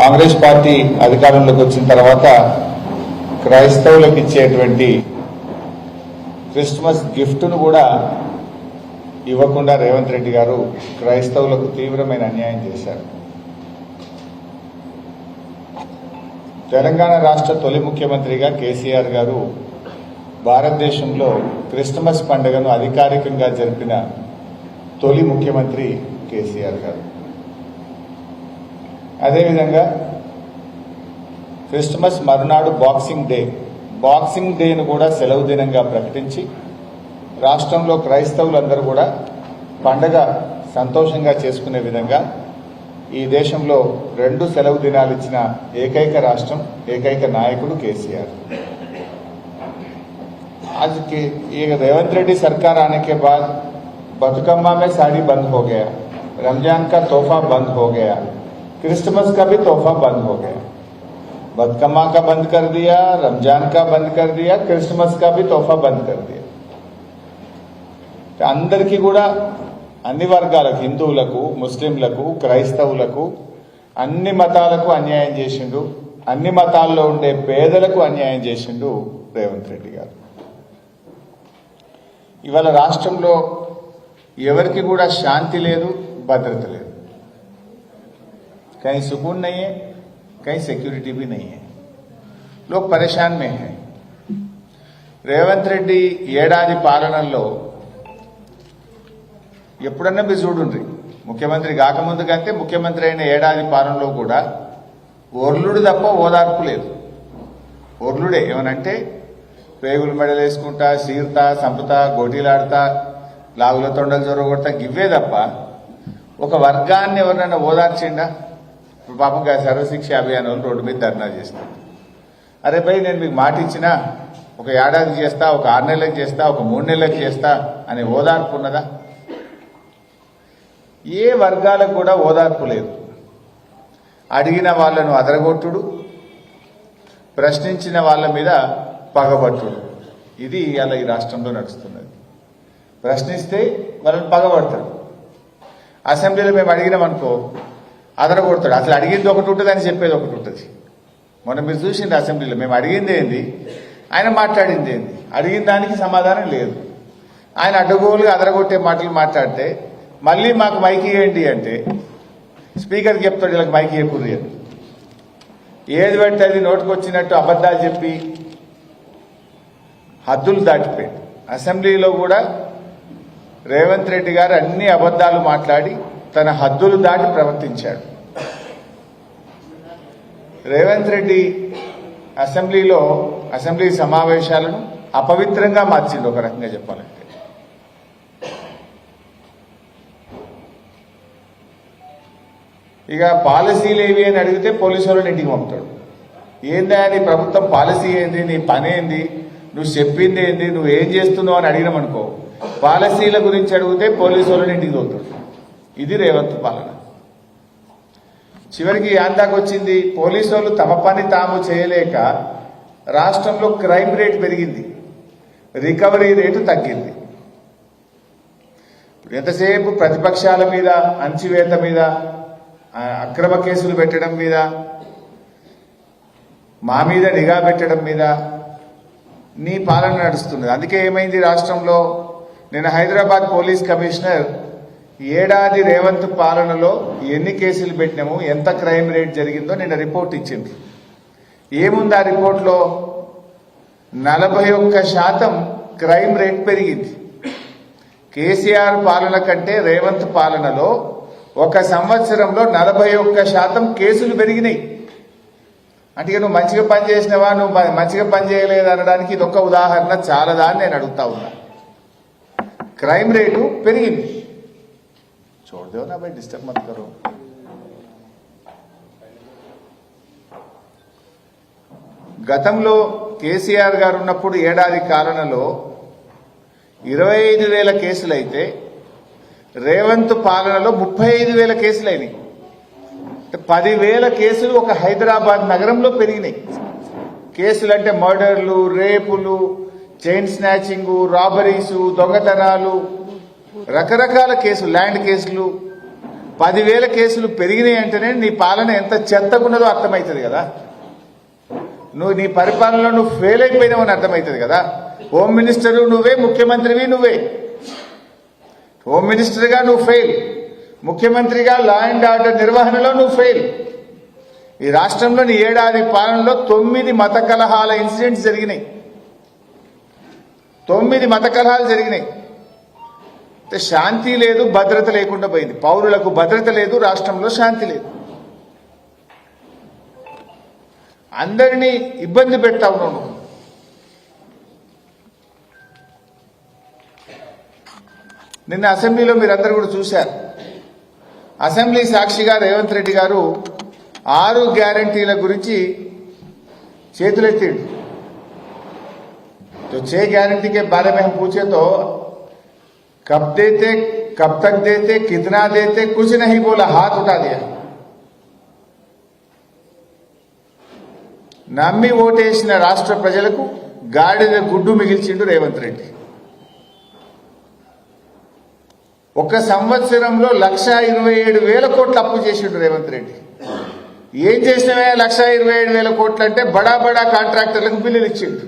Congress party అధికారంలోకి వచ్చిన తర్వాత క్రైస్తవులకు ఇచ్చేటువంటి క్రిస్మస్ గిఫ్ట్ను కూడా ఇవ్వకుండా రేవంత్ రెడ్డి గారు క్రైస్తవులకు తీవ్రమైన అన్యాయం చేశారు. తెలంగాణ రాష్ట్ర తొలి ముఖ్యమంత్రిగా కేసీఆర్ గారు భారతదేశంలో క్రిస్మస్ పండుగను అధికారికంగా జరిపిన తొలి ముఖ్యమంత్రి కేసీఆర్ గారు. అదేవిధంగా క్రిస్మస్ మరునాడు బాక్సింగ్ డే బాక్సింగ్ డేను కూడా సెలవు దినంగా ప్రకటించి రాష్ట్రంలో క్రైస్తవులందరూ కూడా పండగ సంతోషంగా చేసుకునే విధంగా ఈ దేశంలో రెండు సెలవు దినాలు ఇచ్చిన ఏకైక రాష్ట్రం ఏకైక నాయకుడు కేసీఆర్ आज के ये रेवंत रेड्डी सरकार आने के बाद बतुकम्मा में साड़ी बंद हो गया रमजान का तोहफा बंद हो गया क्रिसमस का भी तोहफा बंद हो गया बतकम्मा का बंद कर दिया रमजान का बंद कर दिया क्रिसमस का भी तोहफा बंद कर दिया అందరికీ కూడా అన్ని వర్గాలకు హిందువులకు ముస్లింలకు క్రైస్తవులకు అన్ని మతాలకు అన్యాయం చేసిండు అన్ని మతాల్లో ఉండే పేదలకు అన్యాయం చేసిండు రేవంత్ రెడ్డి గారు ఇవాళ రాష్ట్రంలో ఎవరికి కూడా శాంతి లేదు భద్రత లేదు कहीं सुकून नहीं है कहीं सिक्योरिटी भी नहीं है लोग परेशान में हैं రేవంత్ రెడ్డి ఏడాది పాలనలో ఎప్పుడన్నా మీరు చూడుండ్రి ముఖ్యమంత్రి కాకముందు కంటే ముఖ్యమంత్రి అయిన ఏడాది పాలనలో కూడా ఓర్లుడు తప్ప ఓదార్పు లేదు ఓర్లుడే ఏమనంటే పేగులు మెడలు వేసుకుంటా సీర్తా సంపుతా గోటీలాడతా లాగుల తొండలు జొరగొడతా గివ్వే తప్ప ఒక వర్గాన్ని ఎవరినైనా ఓదార్చిండా ఇప్పుడు పాపం గా సర్వశిక్ష అభియాన్ వాళ్ళు రోడ్డు మీద ధర్నా చేస్తారు అరే భయ్ నేను మీకు మాట ఇచ్చినా ఒక ఏడాది చేస్తా ఒక ఆరు నెలలకు చేస్తా ఒక మూడు నెలలకు చేస్తా అనే ఓదార్పు ఉన్నదా? ఏ వర్గాలకు కూడా ఓదార్పు లేదు. అడిగిన వాళ్ళను అదరగొట్టుడు ప్రశ్నించిన వాళ్ళ మీద పగబట్టుడు. ఇది అలా ఈ రాష్ట్రంలో నడుస్తున్నది. ప్రశ్నిస్తే వాళ్ళని పగబడతాడు అసెంబ్లీలో మేము అడిగినామనుకో అదరగొడతాడు. అసలు అడిగింది ఒకటి ఉంటుంది అని చెప్పేది ఒకటి ఉంటుంది. మొన్న మీరు చూసింది అసెంబ్లీలో మేము అడిగింది ఏంది? ఆయన మాట్లాడింది ఏంది? అడిగిన దానికి సమాధానం లేదు. ఆయన అడ్డగోలుగా అదరగొట్టే మాటలు మాట్లాడితే మళ్ళీ మాకు మైకి ఏంటి అంటే స్పీకర్కి చెప్తాడు వీళ్ళకి మైకి చెప్పుర్రి అని. ఏది పెడితే అది నోటుకు వచ్చినట్టు అబద్ధాలు చెప్పి హద్దులు దాటిపోయాడు. అసెంబ్లీలో కూడా రేవంత్ రెడ్డి గారు అన్ని అబద్ధాలు మాట్లాడి తన హద్దులు దాటి ప్రవర్తించాడు. రేవంత్ రెడ్డి అసెంబ్లీలో అసెంబ్లీ సమావేశాలను అపవిత్రంగా మార్చిండు ఒక రకంగా చెప్పాలంటే. ఇక పాలసీలు ఏవి అని అడిగితే పోలీసు వాళ్ళని ఇంటికి పంపుతాడు. ఏందా నీ ప్రభుత్వం పాలసీ ఏంది? నీ పని ఏంది? నువ్వు చెప్పింది ఏంది? నువ్వు ఏం చేస్తున్నావు అని అడిగినామనుకో పాలసీల గురించి అడిగితే పోలీసు వాళ్ళని ఇంటికి తోలుతాడు. ఇది రేవంత్ పాలన. చివరికి యాందాకు వచ్చింది పోలీసు వాళ్ళు తమ పని తాము చేయలేక రాష్ట్రంలో క్రైమ్ రేట్ పెరిగింది రికవరీ రేటు తగ్గింది. ఇప్పుడు ఎంతసేపు ప్రతిపక్షాల మీద అంచివేత మీద అక్రమ కేసులు పెట్టడం మీద మా మీద నిఘా పెట్టడం మీద నీ పాలన నడుస్తున్నది. అందుకే ఏమైంది రాష్ట్రంలో? నేను హైదరాబాద్ పోలీస్ కమిషనర్ ఏడాది రేవంత్ పాలనలో ఎన్ని కేసులు పెట్టినాము ఎంత క్రైమ్ రేట్ జరిగిందో నిన్న రిపోర్ట్ ఇచ్చింది. ఏముంది ఆ రిపోర్ట్లో? నలభై ఒక్క శాతం క్రైమ్ రేట్ పెరిగింది. కేసీఆర్ పాలన కంటే రేవంత్ పాలనలో ఒక సంవత్సరంలో నలభై ఒక్క శాతం కేసులు పెరిగినాయి. అంటే నువ్వు మంచిగా పనిచేసినవా నువ్వు మంచిగా పనిచేయలేదు అనడానికి ఇది ఒక ఉదాహరణ చాలదా అని నేను అడుగుతా ఉన్నా. క్రైమ్ రేటు పెరిగింది. छोड़ दो ना भाई डिस्टर्ब मत करो గతంలో కేసీఆర్ గారు ఉన్నప్పుడు ఏడాది కాలంలో ఇరవై ఐదు వేల కేసులైతే రేవంత్ పాలనలో ముప్పై ఐదు వేల కేసులు అయినాయి పదివేల కేసులు ఒక హైదరాబాద్ నగరంలో పెరిగినాయి. కేసులు అంటే మర్డర్లు రేపులు చైన్ స్నాచింగు రాబరీసు దొంగతనాలు రకరకాల కేసులు ల్యాండ్ కేసులు పదివేల కేసులు పెరిగినాయి అంటేనే నీ పాలన ఎంత చెత్తకున్నదో అర్థమవుతుంది కదా. నువ్వు నీ పరిపాలనలో నువ్వు ఫెయిల్ అయిపోయినావు అని అర్థమవుతుంది కదా. హోమ్ మినిస్టర్ నువ్వే ముఖ్యమంత్రివి నువ్వే. హోమ్ మినిస్టర్గా నువ్వు ఫెయిల్ ముఖ్యమంత్రిగా లా అండ్ ఆర్డర్ నిర్వహణలో నువ్వు ఫెయిల్ ఈ రాష్ట్రంలో నీ ఏడాది పాలనలో తొమ్మిది మత కలహాల ఇన్సిడెంట్స్ జరిగినాయి. తొమ్మిది మత కలహాలు జరిగినాయి. అంటే శాంతి లేదు భద్రత లేకుండా పోయింది పౌరులకు భద్రత లేదు రాష్ట్రంలో శాంతి లేదు అందరినీ ఇబ్బంది పెడతావు నువ్వు నిన్న అసెంబ్లీలో మీరందరూ కూడా చూశారు అసెంబ్లీ సాక్షిగా రేవంత్ రెడ్డి గారు ఆరు గ్యారంటీల గురించి చేతులెత్తిండు तो छह गारंटी के बारे में हम पूछे तो कब देते कब तक देते कितना देते कुछ नहीं बोला हाथ उठा दिया నమ్మి ఓటేసిన రాష్ట్ర ప్రజలకు గాడిద గుడ్డు మిగిల్చిండు రేవంత్ రెడ్డి ఒక సంవత్సరంలో లక్ష ఇరవై ఏడు వేల కోట్లు అప్పు చేసిండు రేవంత్ రెడ్డి ఏం చేసినవే లక్ష ఇరవై ఏడు వేల కోట్లు అంటే బడా బడా కాంట్రాక్టర్లకు బిల్లులు ఇచ్చిండు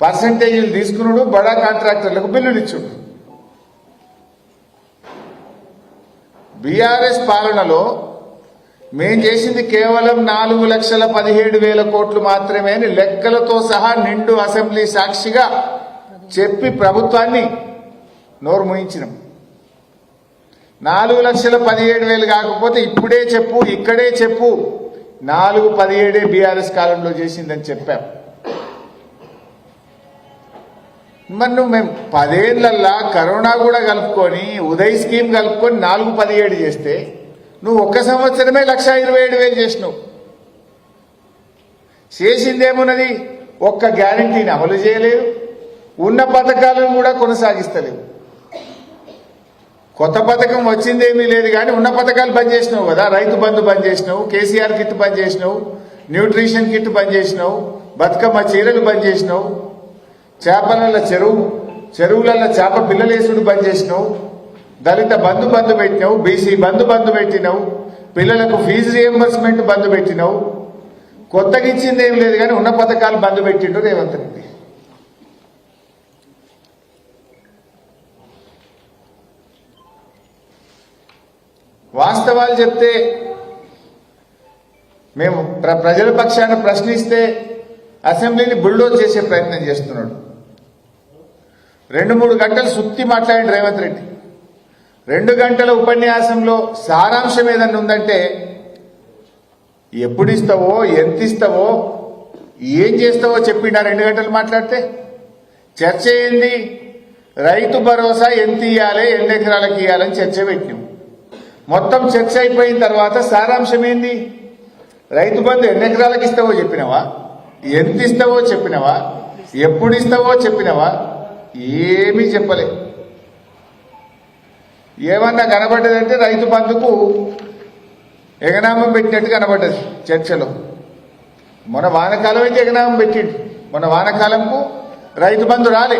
పర్సంటేజీలు తీసుకున్నాడు బడా కాంట్రాక్టర్లకు బిల్లులు ఇచ్చుడు బీఆర్ఎస్ పాలనలో మేం చేసింది కేవలం నాలుగు లక్షల పదిహేడు వేల కోట్లు మాత్రమే అని లెక్కలతో సహా నిండు అసెంబ్లీ సాక్షిగా చెప్పి ప్రభుత్వాన్ని నోరు ముయించినాం. నాలుగు లక్షల పదిహేడు వేలు కాకపోతే ఇప్పుడే చెప్పు ఇక్కడే చెప్పు నాలుగు పదిహేడే బీఆర్ఎస్ కాలంలో చేసిందని చెప్పాం. మరి నువ్వు మేము పదేళ్ళల్లా కరోనా కూడా కలుపుకొని ఉదయ్ స్కీమ్ కలుపుకొని నాలుగు పదిహేడు చేస్తే నువ్వు ఒక్క సంవత్సరమే లక్ష ఇరవై ఏడు వేలు చేసినావు. చేసిందేమున్నది? ఒక్క గ్యారంటీని అమలు చేయలేదు. ఉన్న పథకాలను కూడా కొనసాగిస్తలేవు కొత్త పథకం వచ్చిందేమీ లేదు కానీ ఉన్న పథకాలు బంద్ చేసినావు కదా. రైతు బంధు బంద్ చేసినావు కేసీఆర్ కిట్ బంద్ చేసినావు న్యూట్రిషన్ కిట్ బంద్ చేసినావు బతుకమ్మ చీరలు బంద్ చేసినావు. చేపల చెరువు చెరువులలో చేప పిల్లలేసుడు బంద్ చేసినావు. దళిత బంధు బంధు పెట్టినావు బీసీ బంధు బంధు పెట్టినావు పిల్లలకు ఫీజు రియంబర్స్మెంట్ బంధు పెట్టినావు. కొత్తగా ఇచ్చింది ఏం లేదు కానీ ఉన్న పథకాలు బంధు పెట్టిండు రేవంత్ రెడ్డి. వాస్తవాలు చెప్తే మేము ప్ర- ప్రజల పక్షాన ప్రశ్నిస్తే అసెంబ్లీని బుల్డోజ్ చేసే ప్రయత్నం చేస్తున్నాడు. రెండు మూడు గంటలు సుత్తి మాట్లాడిన రేవంత్ రెడ్డి. రెండు గంటల ఉపన్యాసంలో సారాంశం ఏదన్నా ఉందంటే ఎప్పుడు ఇస్తావో ఎంత ఇస్తావో ఏం చేస్తావో చెప్పిండా రెండు గంటలు మాట్లాడితే చర్చ ఏంది? రైతు భరోసా ఎంత ఇవ్వాలి ఎన్ని ఎకరాలకు ఇవ్వాలని చర్చ పెట్టినాం. మొత్తం చర్చ అయిపోయిన తర్వాత సారాంశం ఏంది? రైతు బంధు ఎన్ని ఎకరాలకు ఇస్తావో చెప్పినవా? ఎంత ఇస్తావో చెప్పినవా? ఎప్పుడు ఇస్తావో చెప్పినవా? ఏమీ చెప్పలే. ఏమన్నా కనబడ్డదంటే రైతు బంధుకు ఎగనామం పెట్టినట్టు కనబడ్డది చర్చలో. మన వానకాలం అయితే ఎగనామం పెట్టిండు. మన వానకాలంకు రైతు బంధు రాలే.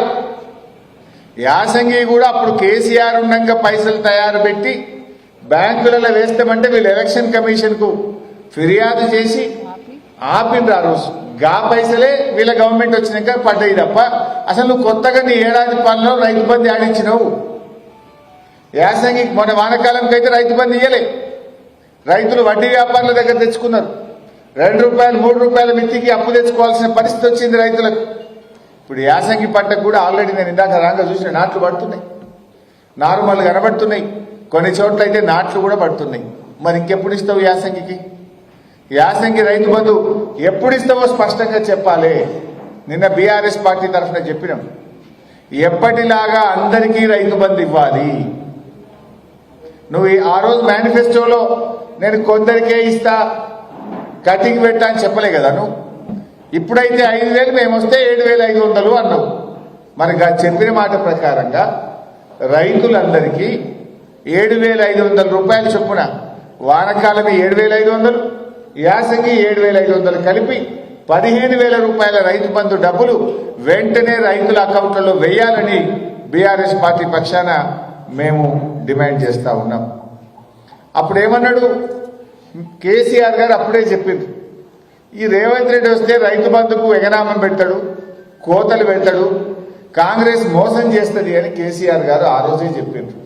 యాసంగి కూడా అప్పుడు కేసీఆర్ ఉన్నాక పైసలు తయారు పెట్టి బ్యాంకులలో వేస్తామంటే వీళ్ళు ఎలక్షన్ కమిషన్కు ఫిర్యాదు చేసి ఆపిండ్రు ఆ రోజు. గా పైసలే వీళ్ళ గవర్నమెంట్ వచ్చినాక పడ్డాయి తప్ప అసలు నువ్వు కొత్తగా నీ ఏడాది పనులు రైతు బంధు ఆడించినావు యాసంగి మొన్న వానకాలంకి అయితే రైతు బంధు ఇయ్యలే. రైతులు వడ్డీ వ్యాపారుల దగ్గర తెచ్చుకున్నారు. రెండు రూపాయలు మూడు రూపాయల మిత్తికి అప్పు తెచ్చుకోవాల్సిన పరిస్థితి వచ్చింది రైతులకు. ఇప్పుడు యాసంగి పంటకు కూడా ఆల్రెడీ నేను ఇందాక రాగా చూసిన నాట్లు పడుతున్నాయి. నార్మల్ కనబడుతున్నాయి. కొన్ని చోట్ల అయితే నాట్లు కూడా పడుతున్నాయి. మరి ఇంకెప్పుడు ఇస్తావు యాసంగికి? యాసంగి రైతు బంధు ఎప్పుడు ఇస్తావో స్పష్టంగా చెప్పాలి. నిన్న బీఆర్ఎస్ పార్టీ తరఫున చెప్పినాం. ఎప్పటిలాగా అందరికీ రైతు బంధు ఇవ్వాలి. నువ్వు ఈ- ఆ రోజు మేనిఫెస్టోలో నేను కొందరికే ఇస్తా కటింగ్ పెట్టా అని చెప్పలే కదా నువ్వు. ఇప్పుడైతే ఐదు వేలు మేము వస్తే ఏడు వేల ఐదు వందలు అన్నావు. మరి చెప్పిన మాట ప్రకారంగా రైతులందరికీ ఏడు వేల ఐదు వందల రూపాయలు చొప్పున వానకాలమే ఏడు వేల ఐదు వందలు యాసంగి ఏడు వేల ఐదు వందలు కలిపి పదిహేను వేల రూపాయల రైతు బంధు డబ్బులు వెంటనే రైతుల అకౌంట్లలో వేయాలని బీఆర్ఎస్ పార్టీ పక్షాన మేము డిమాండ్ చేస్తా ఉన్నాం. అప్పుడు ఏమన్నాడు కేసీఆర్ గారు అప్పుడే చెప్పింది ఈ రేవంత్ రెడ్డి వస్తే రైతు బంధుకు ఎగనామం పెడతాడు కోతలు పెడతాడు కాంగ్రెస్ మోసం చేస్తుంది అని కేసీఆర్ గారు ఆ రోజే చెప్పిండ్రు.